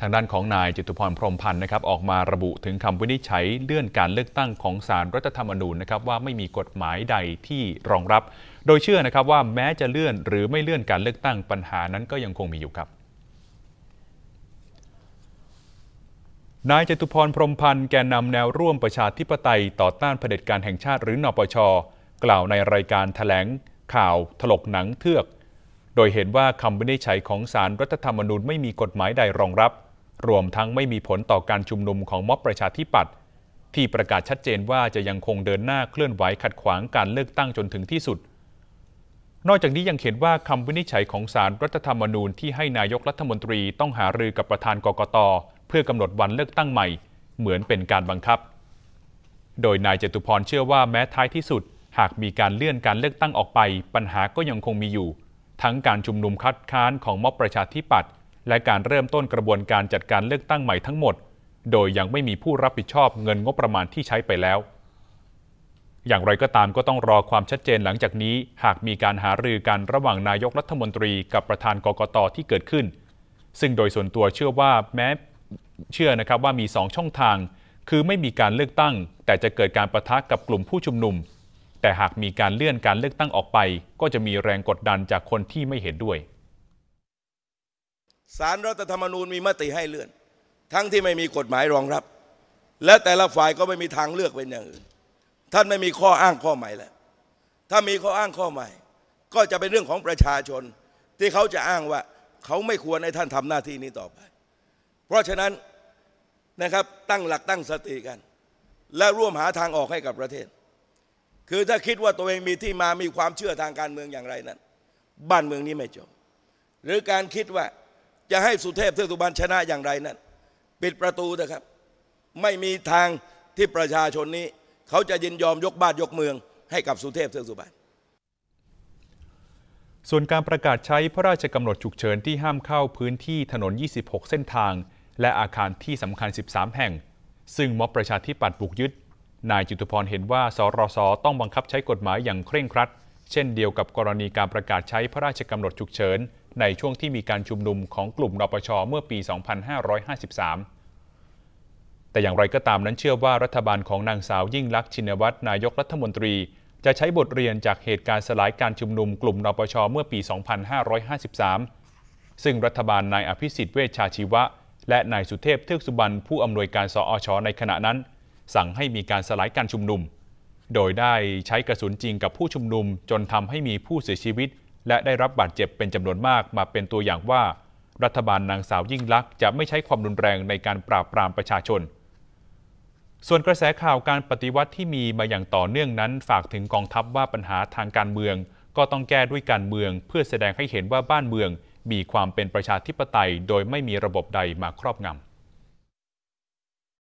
ทางด้านของนายจตุพรพรมพันธ์นะครับออกมาระบุถึงคำวินิจฉัยเลื่อนการเลือกตั้งของศารรัฐธรรมนูญนะครับว่าไม่มีกฎหมายใดที่รองรับ โดยเชื่อนะครับว่าแม้จะเลื่อนหรือไม่เลื่อนการเลือกตั้งปัญหานั้นก็ยังคงมีอยู่ครับนายจตุพรพรมพันธ์แกนนำแนวร่วมประชาธิปไตยต่อต้านเผด็จการแห่งชาติหรือนปช กล่าวในรายการถแถลงข่าวถลกหนังเทือก โดยเห็นว่าคำวินิจฉัยของศารรัฐธรรมนูญไม่มีกฎหมายใดรองรับ รวมทั้งไม่มีผลต่อการชุมนุมของม็อบประชาธิปัตย์ที่ประกาศชัดเจนว่าจะยังคงเดินหน้าเคลื่อนไหวขัดขวางการเลือกตั้งจนถึงที่สุด นอกจากนี้ยังเห็นว่าคำวินิจฉัยของศาลรรัฐธรรมนูญที่ให้นายกรัฐมนตรีต้องหารือกับประธานกกต เพื่อกำหนดวันเลือกตั้งใหม่ เหมือนเป็นการบังคับ โดยนายเจตุพรเชื่อว่าแม้ท้ายที่สุด หากมีการเลื่อนการเลือกตั้งออกไป ปัญหาก็ยังคงมีอยู่ ทั้งการชุมนุมคัดค้านของม็อบประชาธิปัตย์ และการเริ่มต้นกระบวนการจัดการเลือกตั้งใหม่ทั้งหมด โดยยังไม่มีผู้รับผิดชอบเงินงบประมาณที่ใช้ไปแล้ว อย่างไรก็ตามก็ต้องรอความชัดเจนหลังจากนี้ หากมีการหารือกันระหว่างนายกรัฐมนตรีกับประธานกกตที่เกิดขึ้น ซึ่งโดยส่วนตัวเชื่อว่าแม้เชื่อนะครับว่ามี 2 ช่องทาง คือไม่มีการเลือกตั้ง แต่จะเกิดการประทะกับกลุ่มผู้ชุมนุม แต่หากมีการเลื่อนการเลือกตั้งออกไป ก็จะมีแรงกดดันจากคนที่ไม่เห็นด้วย สารรัฐธรรมนูญมีมติให้เลื่อน ทั้งที่ไม่มีกฎหมายรองรับ และแต่ละฝ่ายก็ไม่มีทางเลือกเป็นอย่างอื่น ท่านไม่มีข้ออ้างข้อใหม่แล้วถ้ามีข้ออ้างข้อใหม่ ก็จะเป็นเรื่องของประชาชน ที่เขาจะอ้างว่าเขาไม่ควรให้ท่านทำหน้าที่นี้ต่อไป เพราะฉะนั้นนะครับตั้งหลักตั้งสติกัน และร่วมหาทางออกให้กับประเทศ คือถ้าคิดว่าตัวเองมีที่มามีความเชื่อทางการเมืองอย่างไรนั้น บ้านเมืองนี้ไม่จบ หรือการคิดว่า จะให้สุเทพเทือกสุบรรณชนะอย่างไรนั้น ปิดประตูนะครับ ไม่มีทางที่ประชาชนนี้ เขาจะยินยอมยกบ้านยกเมือง ให้กับสุเทพเทือกสุบรรณส่วนการประกาศใช้พระราชกำหนดฉุกเฉินที่ห้ามเข้าพื้นที่ถนน 26 เส้นทาง และอาคารที่สำคัญ 13 แห่ง ซึ่งม็อบประชาธิปัตย์บุกยึด นายจุตุพรเห็นว่าสรสต้องบังคับใช้กฎหมายอย่างเคร่งครัด เช่นเดียวกับกรณีการประกาศใช้พระราชกำหนดฉุกเฉิน ในช่วงที่มีการชุมนุมของกลุ่มนปชเมื่อปี 2553 แต่อย่างไรก็ตามนั้นเชื่อว่ารัฐบาลของนางสาวยิ่งลักษณ์ชินวัตรนายกรัฐมนตรี จะใช้บทเรียนจากเหตุการณ์สลายการชุมนุมกลุ่มนปชเมื่อปี 2553 ซึ่งรัฐบาลนายอภิสิทธิ์เวชชาชีวะ และนายสุเทพเทือกสุบรรณผู้อำนวยการสอชในขณะนั้น สั่งให้มีการสลายการชุมนุม โดยได้ใช้กระสุนจริงกับผู้ชุมนุมจนทำให้มีผู้เสียชีวิต และได้รับบาดเจ็บเป็นจำนวนมากมาเป็นตัวอย่างว่า รัฐบาลนางสาวยิ่งลักษณ์จะไม่ใช้ความรุนแรงในการปราบปรามประชาชน ส่วนกระแสข่าวการปฏิวัติที่มีมาอย่างต่อเนื่องนั้น ฝากถึงกองทัพว่าปัญหาทางการเมือง ก็ต้องแก้ด้วยการเมือง เพื่อแสดงให้เห็นว่าบ้านเมือง มีความเป็นประชาธิปไตย โดยไม่มีระบบใดมาครอบงำ